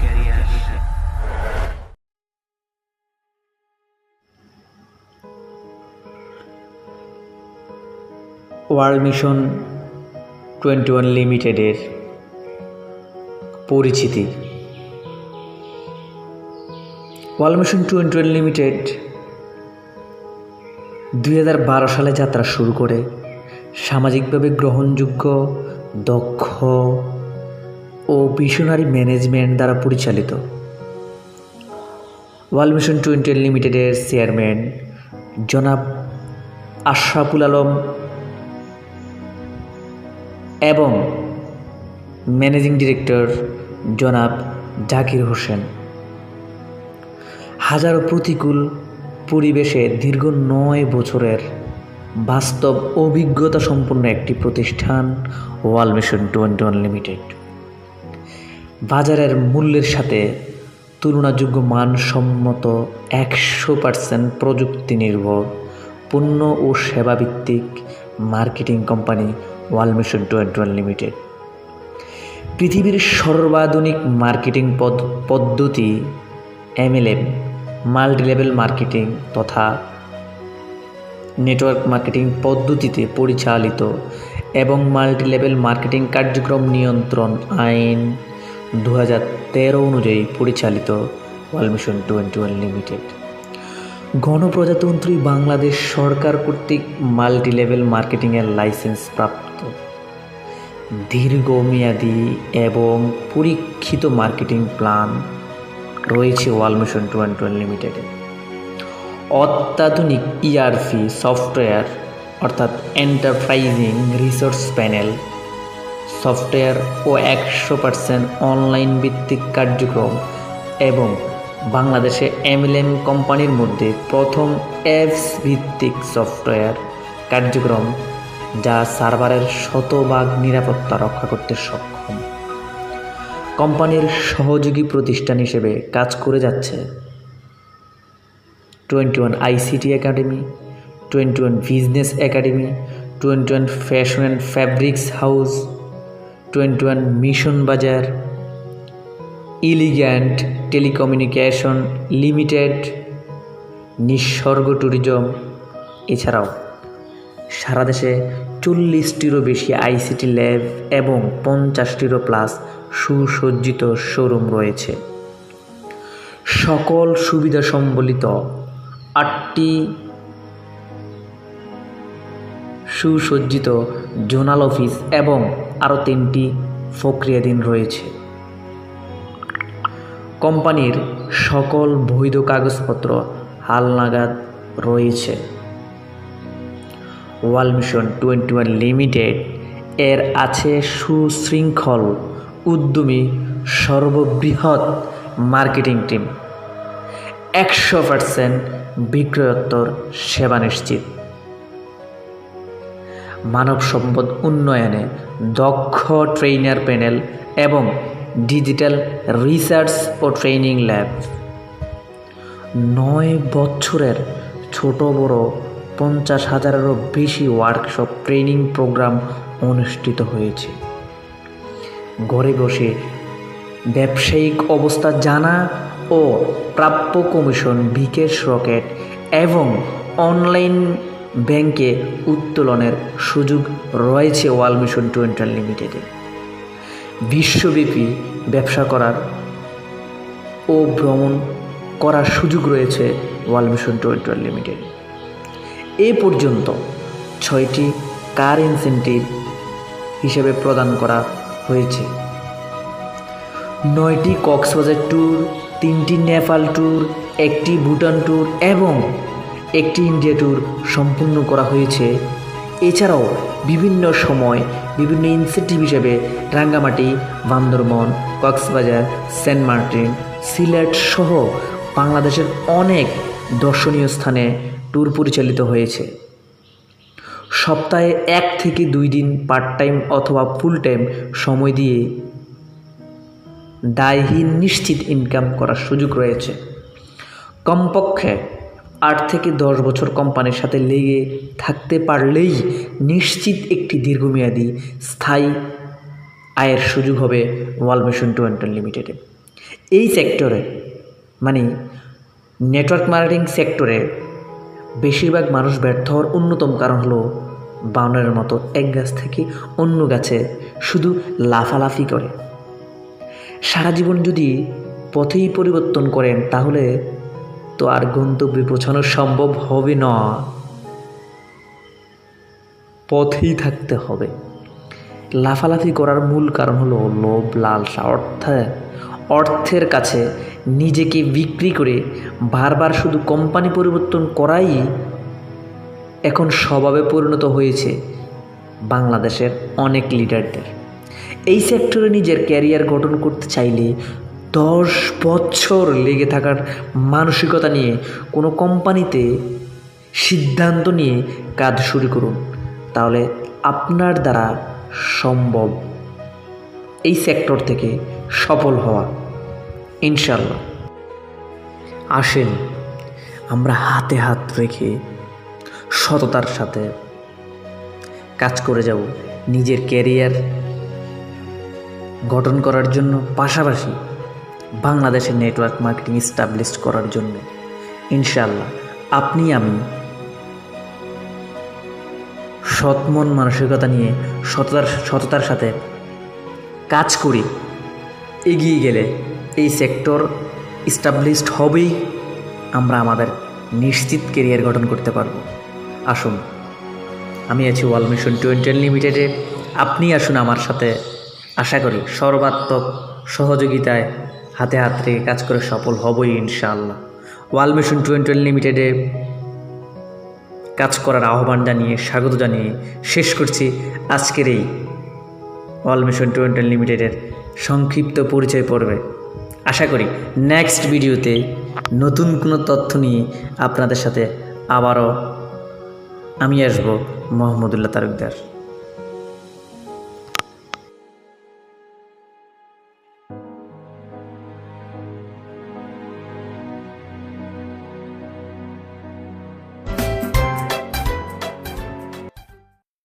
career. World mission twenty one লিমিটেডের পরিচিতি world mission twenty one limited দুই হাজার বারো সালে যাত্রা শুরু করে সামাজিকভাবে গ্রহণযোগ্য দক্ষ ও ভিশনারি ম্যানেজমেন্ট দ্বারা পরিচালিত। ওয়ার্ল্ড মিশন টোয়েন্টি লিমিটেডের চেয়ারম্যান জনাব আশরাফুল আলম এবং ম্যানেজিং ডিরেক্টর জনাব জাকির হোসেন। হাজারো প্রতিকূল পরিবেশে দীর্ঘ নয় বছরের বাস্তব অভিজ্ঞতা সম্পন্ন একটি প্রতিষ্ঠান, world mission twenty one limited. বাজারের মূল্যের সাথে তুলনাযোগ্য মানসম্মত একশো পার্সেন্ট প্রযুক্তি নির্ভর পণ্য ও সেবাভিত্তিক marketing company world mission twenty one limited. পৃথিবীর সর্বাধুনিক মার্কেটিং পদ- পদ্ধতি এমএলএম মাল্টি লেভেল মার্কেটিং তথা নেটওয়ার্ক মার্কেটিং পদ্ধতিতে পরিচালিত এবং মাল্টি লেভেল মার্কেটিং কার্যক্রম নিয়ন্ত্রণ আইন দু হাজার তেরো অনুযায়ী পরিচালিত world mission twenty one limited. গণপ্রজাতন্ত্রী বাংলাদেশ সরকার কর্তৃক মাল্টি লেভেল মার্কেটিংয়ের লাইসেন্স প্রাপ্ত। দীর্ঘমেয়াদী এবং পরীক্ষিত মার্কেটিং প্ল্যান রয়েছে ওয়াল মিশন টোয়েন্টি ওয়ান লিমিটেডে। অত্যাধুনিক ইআরপি সফটওয়্যার, অর্থাৎ এন্টারপ্রাইজিং রিসোর্স প্যানেল সফটওয়্যার ও একশো পার্সেন্ট অনলাইন ভিত্তিক কার্যক্রম এবং বাংলাদেশে এমএলএম কোম্পানির মধ্যে প্রথম অ্যাপস ভিত্তিক সফটওয়্যার কার্যক্রম যা সার্ভারের শতভাগ নিরাপত্তা রক্ষা করতে সক্ষম। কোম্পানির সহযোগী প্রতিষ্ঠান হিসেবে কাজ করে যাচ্ছে twenty one ICT academy twenty one business academy twenty one fashion and fabrics house twenty one mission Bazar elegant telecommunication limited Nishorgo tourism এছাড়াও সারা দেশে চল্লিশটিরও বেশি আইসিটি ল্যাব এবং পঞ্চাশটিরও প্লাস সুসজ্জিত শোরুম রয়েছে। সকল সুবিধা সম্বলিত আটটি সুসজ্জিত জোনাল অফিস এবং আরও তিনটি প্রক্রিয়াধীন রয়েছে। কোম্পানির সকল বৈধ কাগজপত্র হালনাগাদ রয়েছে। World mission twenty one limited এর আছে সুশৃঙ্খল, উদ্যমী, সর্ববৃহৎ মার্কেটিং টিম। একশো পার্সেন্ট বিক্রয়োত্তর সেবা নিশ্চিত। মানব সম্পদ উন্নয়নে দক্ষ ট্রেইনার প্যানেল এবং ডিজিটাল রিসার্চ ও ট্রেনিং ল্যাব। নয় বছরের ছোট বড় পঞ্চাশ হাজারেরও বেশি ওয়ার্কশপ ট্রেনিং প্রোগ্রাম অনুষ্ঠিত হয়েছে। ঘরে বসে ব্যবসায়িক অবস্থা জানা ও প্রাপ্য কমিশন বিকেশ রকেট এবং অনলাইন ব্যাংকে উত্তোলনের সুযোগ রয়েছে ওয়াল মিশন টোয়েন্টি লিমিটেডে। বিশ্বব্যাপী ব্যবসা করার ও ভ্রমণ করার সুযোগ রয়েছে ওয়াল মিশন টোয়েন্টি লিমিটেড। এ পর্যন্ত ছয়টি কার ইনসেন্টিভ হিসেবে প্রদান করা হয়েছে। নয়টি কক্সবাজার ট্যুর তিনটি নেপাল ট্যুর, একটি ভুটান ট্যুর এবং একটি ইন্ডিয়া ট্যুর সম্পূর্ণ করা হয়েছে। এছাড়াও বিভিন্ন সময় বিভিন্ন ইনসেন্টিভ হিসেবে রাঙ্গামাটি, বান্দরবন, কক্সবাজার, সেন্ট মার্টিন, সিলেট সহ বাংলাদেশের অনেক দর্শনীয় স্থানে ট্যুর পরিচালিত হয়েছে। সপ্তাহে এক থেকে দুই দিন পার্ট টাইম অথবা ফুল টাইম সময় দিয়ে দায়হীন নিশ্চিত ইনকাম করার সুযোগ রয়েছে। কমপক্ষে আট থেকে দশ বছর কোম্পানির সাথে লেগে থাকতে পারলেই নিশ্চিত একটি দীর্ঘমেয়াদী স্থায়ী আয়ের সুযোগ হবে ওয়াল মিশন টোয়েন্টি লিমিটেডে এই সেক্টরে মানে নেটওয়ার্ক মার্কেটিং সেক্টরে বেশিরভাগ মানুষ ব্যর্থ হওয়ার অন্যতম কারণ হলো বানরের মতো এক গাছ থেকে অন্য গাছে শুধু লাফালাফি করে। সারা জীবন যদি পথেই পরিবর্তন করেন, তাহলে তো আর গন্তব্যে পৌঁছানো সম্ভব হবে না। পথেই থাকতে হবে। লাফালাফি করার মূল কারণ হলো লোভ, লালসা। অর্থে, অর্থের কাছে নিজেকে বিক্রি করে বারবার শুধু কোম্পানি পরিবর্তন করাই এখন স্বভাবে পরিণত হয়েছে বাংলাদেশের অনেক লিডারদের। এই সেক্টরে নিজের ক্যারিয়ার গঠন করতে চাইলে দশ বছর লেগে থাকার মানসিকতা নিয়ে কোনো কোম্পানিতে সিদ্ধান্ত নিয়ে কাজ শুরু করুন, তাহলে আপনার দ্বারা সম্ভব এই সেক্টর থেকে সফল হওয়া ইনশাল্লাহ আসেন, আমরা হাতে হাত রেখে সততার সাথে কাজ করে যাব, নিজের ক্যারিয়ার গঠন করার জন্য পাশাপাশি বাংলাদেশের নেটওয়ার্ক মার্কেটিং এস্টাবলিশ করার জন্য ইনশাল্লাহ আপনি আমি সৎ মন মানসিকতা নিয়ে সততার সততার সাথে কাজ করি, এগিয়ে গেলে এই সেক্টর এস্টাবলিশড হবেই, আমরা আমাদের নিশ্চিত কেরিয়ার গঠন করতে পারব। আসুন, আমি আছি ওয়াল মিশন টোয়েন্টি লিমিটেডে, আপনি আসুন আমার সাথে আশা করি সর্বাত্মক সহযোগিতায় হাতে হাত রেখে কাজ করে সফল হবই ইনশাআল্লাহ। ওয়াল মিশন টোয়েন্টি লিমিটেডে কাজ করার আহ্বান জানিয়ে স্বাগত জানিয়ে শেষ করছি আজকের এই অল মিশন টোয়েন্টি লিমিটেডের সংক্ষিপ্ত পরিচয় পর্বে। আশা করি নেক্সট ভিডিওতে নতুন কোনো তথ্য নিয়ে আপনাদের সাথে আবারও আমি আসব মোহাম্মদুল্লাহ তালুকদার